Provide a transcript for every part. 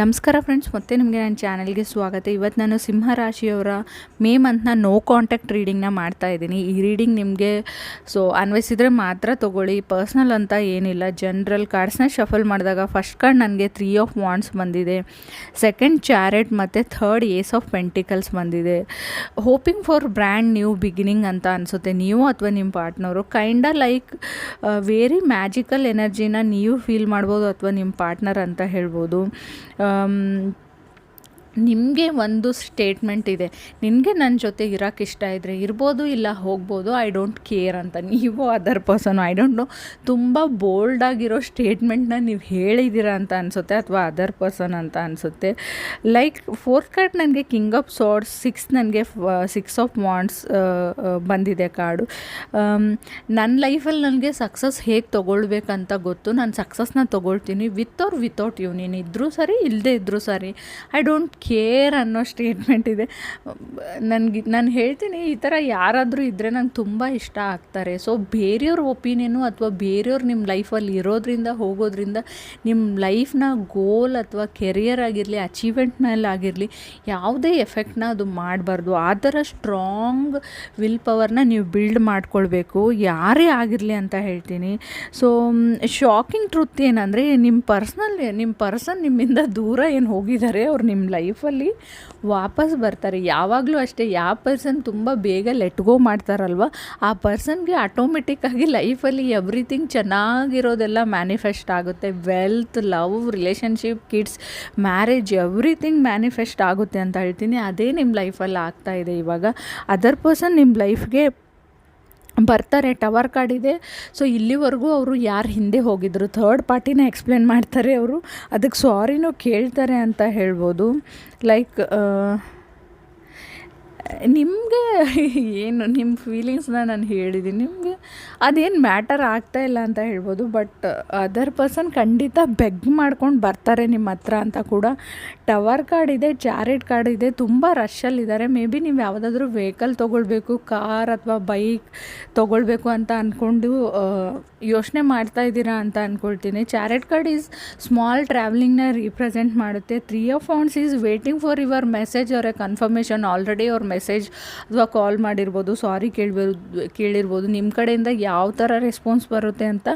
ನಮಸ್ಕಾರ ಫ್ರೆಂಡ್ಸ್ ಮತ್ತೆ ನಿಮಗೆ ನನ್ನ ಚಾನಲ್ಗೆ ಸ್ವಾಗತ. ಇವತ್ತು ನಾನು ಸಿಂಹರಾಶಿಯವರ ಮೇ ಮಂತ್ನ ನೋ ಕಾಂಟ್ಯಾಕ್ಟ್ ರೀಡಿಂಗ್ನ ಮಾಡ್ತಾ ಇದ್ದೀನಿ. ಈ ರೀಡಿಂಗ್ ನಿಮಗೆ ಸೊ ಅನ್ವಯಿಸಿದರೆ ಮಾತ್ರ ತೊಗೊಳ್ಳಿ. ಪರ್ಸ್ನಲ್ ಅಂತ ಏನಿಲ್ಲ. ಜನರಲ್ ಕಾರ್ಡ್ಸ್ನ ಶಫಲ್ ಮಾಡಿದಾಗ ಫಸ್ಟ್ ಕಾರ್ಡ್ ನನಗೆ ತ್ರೀ ಆಫ್ ವಾಂಡ್ಸ್ ಬಂದಿದೆ. ಸೆಕೆಂಡ್ ಚಾರೆಟ್ ಮತ್ತು ಥರ್ಡ್ ಏಸ್ ಆಫ್ ಪೆಂಟಿಕಲ್ಸ್ ಬಂದಿದೆ. Hoping for brand new beginning ಅಂತ ಅನಿಸುತ್ತೆ. ನೀವು ಅಥವಾ ನಿಮ್ಮ partner kinda like very magical ಎನರ್ಜಿನ ನೀವು ಫೀಲ್ ಮಾಡ್ಬೋದು ಅಥವಾ ನಿಮ್ಮ ಪಾರ್ಟ್ನರ್ ಅಂತ ಹೇಳ್ಬೋದು. 嗯 ನಿಮಗೆ ಒಂದು ಸ್ಟೇಟ್ಮೆಂಟ್ ಇದೆ. ನಿನಗೆ ನನ್ನ ಜೊತೆ ಇರೋಕ್ಕೆ ಇಷ್ಟ ಇದ್ದರೆ ಇರ್ಬೋದು ಇಲ್ಲ ಹೋಗ್ಬೋದು ಐ ಡೋಂಟ್ ಕೇರ್ ಅಂತ. ನೀವು other person I don't know ತುಂಬ ಬೋಲ್ಡಾಗಿರೋ ಸ್ಟೇಟ್ಮೆಂಟ್ನ ನೀವು ಹೇಳಿದ್ದೀರ ಅಂತ ಅನಿಸುತ್ತೆ ಅಥವಾ ಅದರ್ ಪರ್ಸನ್ ಅಂತ ಅನಿಸುತ್ತೆ. ಲೈಕ್ ಫೋರ್ತ್ ಕಾರ್ಡ್ ನನಗೆ ಕಿಂಗ್ ಆಫ್ ಸಾರ್ಡ್ಸ್ ಸಿಕ್ಸ್ ನನಗೆ ಸಿಕ್ಸ್ ಆಫ್ ವಾಂಡ್ಸ್ ಬಂದಿದೆ ಕಾರ್ಡು ನನ್ನ ಲೈಫಲ್ಲಿ ನನಗೆ ಸಕ್ಸಸ್ ಹೇಗೆ ತೊಗೊಳ್ಬೇಕಂತ ಗೊತ್ತು. ನಾನು ಸಕ್ಸಸ್ನ ತೊಗೊಳ್ತೀನಿ ವಿತ್ ಆರ್ ವಿತೌಟ್ ಯು ನೀನು ಇದ್ದರೂ ಸರಿ ಇಲ್ಲದೇ ಇದ್ದರೂ ಸರಿ. ಐ ಡೋಂಟ್ ಕೇರ್ ಅನ್ನೋ ಸ್ಟೇಟ್ಮೆಂಟ್ ಇದೆ. ನನಗೆ ನಾನು ಹೇಳ್ತೀನಿ ಈ ಥರ ಯಾರಾದರೂ ಇದ್ದರೆ ನಂಗೆ ತುಂಬ ಇಷ್ಟ ಆಗ್ತಾರೆ. ಸೊ ಬೇರೆಯವ್ರ ಒಪಿನಿಯನು ಅಥವಾ ಬೇರೆಯವ್ರು ನಿಮ್ಮ ಲೈಫಲ್ಲಿ ಇರೋದ್ರಿಂದ, ಹೋಗೋದ್ರಿಂದ ನಿಮ್ಮ ಲೈಫ್ನ ಗೋಲ್ ಅಥವಾ ಕೆರಿಯರ್ ಆಗಿರಲಿ ಅಚೀವ್ಮೆಂಟ್ ಮೇಲೆ ಆಗಿರಲಿ, ಯಾವುದೇ ಎಫೆಕ್ಟ್ನ ಅದು ಮಾಡಬಾರ್ದು. ಆ ಥರ ಸ್ಟ್ರಾಂಗ್ ವಿಲ್ ಪವರ್ನ ನೀವು ಬಿಲ್ಡ್ ಮಾಡ್ಕೊಳ್ಬೇಕು. ಯಾರೇ ಆಗಿರಲಿ ಅಂತ ಹೇಳ್ತೀನಿ. ಸೊ ಶಾಕಿಂಗ್ ಟ್ರುತ್ ಏನಂದರೆ ನಿಮ್ಮ ಪರ್ಸ್ನಲ್ ನಿಮ್ಮ ಪರ್ಸನ್ ನಿಮ್ಮಿಂದ ದೂರ ಏನು ಹೋಗಿದ್ದಾರೆ ಅವ್ರು ನಿಮ್ಮ ಲೈಫಲ್ಲಿ ವಾಪಸ್ ಬರ್ತಾರೆ. ಯಾವಾಗಲೂ ಅಷ್ಟೇ, ಯಾವ ಪರ್ಸನ್ ತುಂಬ ಬೇಗ ಲೆಟ್ ಗೋ ಮಾಡ್ತಾರಲ್ವ, ಆ ಪರ್ಸನ್ಗೆ ಆಟೋಮೆಟಿಕ್ಕಾಗಿ ಲೈಫಲ್ಲಿ ಎವ್ರಿಥಿಂಗ್ ಚೆನ್ನಾಗಿರೋದೆಲ್ಲ ಮ್ಯಾನಿಫೆಸ್ಟ್ ಆಗುತ್ತೆ. Wealth love relationship kids marriage everything manifest ಆಗುತ್ತೆ ಅಂತ ಹೇಳ್ತೀನಿ. ಅದೇ ನಿಮ್ಮ ಲೈಫಲ್ಲಿ ಆಗ್ತಾ ಇದೆ ಇವಾಗ. ಅದರ್ ಪರ್ಸನ್ ನಿಮ್ಮ ಲೈಫ್ಗೆ ಬರ್ತಾರೆ ಟವರ್ ಕಾರ್ಡ್ ಇದೆ. ಸೊ ಇಲ್ಲಿವರೆಗೂ ಅವರು ಯಾರು ಹಿಂದೆ ಹೋಗಿದ್ರು? ಥರ್ಡ್ ಪಾರ್ಟಿನ ಎಕ್ಸ್ಪ್ಲೇನ್ ಮಾಡ್ತಾರೆ ಅವರು. ಅದಕ್ಕೆ ಸಾರಿನೂ ಕೇಳ್ತಾರೆ ಅಂತ ಹೇಳ್ಬೋದು. ಲೈಕ್ ನಿಮಗೆ ಏನು ನಿಮ್ಮ ಫೀಲಿಂಗ್ಸ್ನ ನಾನು ಹೇಳಿದ್ದೀನಿ ನಿಮಗೆ ಅದೇನು ಮ್ಯಾಟರ್ ಆಗ್ತಾ ಇಲ್ಲ ಅಂತ ಹೇಳ್ಬೋದು ಬಟ್ ಅದರ್ ಪರ್ಸನ್ ಖಂಡಿತ ಬೆಗ್ ಮಾಡ್ಕೊಂಡು ಬರ್ತಾರೆ ನಿಮ್ಮ ಹತ್ರ ಅಂತ ಕೂಡ. ಟವರ್ ಕಾರ್ಡ್ ಇದೆ ಚಾರಿಟ್ ಕಾರ್ಡ್ ಇದೆ, ತುಂಬ ರಶಲ್ಲಿದ್ದಾರೆ ಮೇ ಬಿ ನೀವು ಯಾವುದಾದ್ರೂ ವೆಹಿಕಲ್ ತೊಗೊಳ್ಬೇಕು ಕಾರ್ ಅಥವಾ ಬೈಕ್ ತೊಗೊಳ್ಬೇಕು ಅಂತ ಅಂದ್ಕೊಂಡು ಯೋಚನೆ ಮಾಡ್ತಾ ಇದ್ದೀರಾ ಅಂತ ಅಂದ್ಕೊಳ್ತೀನಿ ಚಾರಿಟ್ ಕಾರ್ಡ್ ಈಸ್ ಸ್ಮಾಲ್ ಟ್ರಾವೆಲಿಂಗ್ನ ರೀಪ್ರೆಸೆಂಟ್ ಮಾಡುತ್ತೆ. Three of wands is waiting for your message ಅವರ ಕನ್ಫರ್ಮೇಷನ್ ಆಲ್ರೆಡಿ ಅವ್ರ ಮೆಸೇಜ್ ಅಥವಾ ಕಾಲ್ ಮಾಡಿರ್ಬೋದು ಸಾರಿ ಕೇಳ್ಬೋದು ಕೇಳಿರ್ಬೋದು ನಿಮ್ಮ ಕಡೆಯಿಂದ ಯಾವ ಥರ ರೆಸ್ಪಾನ್ಸ್ ಬರುತ್ತೆ ಅಂತ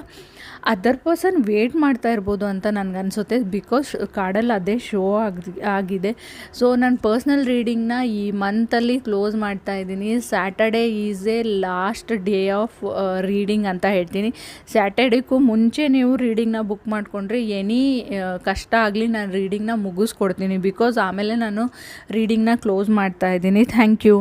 ಅದರ್ ಪರ್ಸನ್ ವೇಟ್ ಮಾಡ್ತಾ ಇರ್ಬೋದು ಅಂತ ನನಗನ್ಸುತ್ತೆ ಬಿಕಾಸ್ ಕಾಡಲ್ಲಿ ಅದೇ ಶೋ ಆಗಿ ಆಗಿದೆ. ಸೊ ನಾನು ಪರ್ಸ್ನಲ್ ರೀಡಿಂಗ್ನ ಈ ಮಂತಲ್ಲಿ ಕ್ಲೋಸ್ ಮಾಡ್ತಾ ಇದ್ದೀನಿ. Saturday is a last day of reading ಅಂತ ಹೇಳ್ತೀನಿ. ಸ್ಯಾಟರ್ಡೇಕ್ಕೂ ಮುಂಚೆ ನೀವು ರೀಡಿಂಗ್ನ ಬುಕ್ ಮಾಡಿಕೊಂಡ್ರೆ ಎನಿ ಕಷ್ಟ ಆಗಲಿ ನಾನು ರೀಡಿಂಗ್ನ ಮುಗಿಸ್ಕೊಡ್ತೀನಿ. ಬಿಕಾಸ್ ಆಮೇಲೆ ನಾನು ರೀಡಿಂಗ್ನ ಕ್ಲೋಸ್ ಮಾಡ್ತಾ ಇದ್ದೀನಿ. Thank you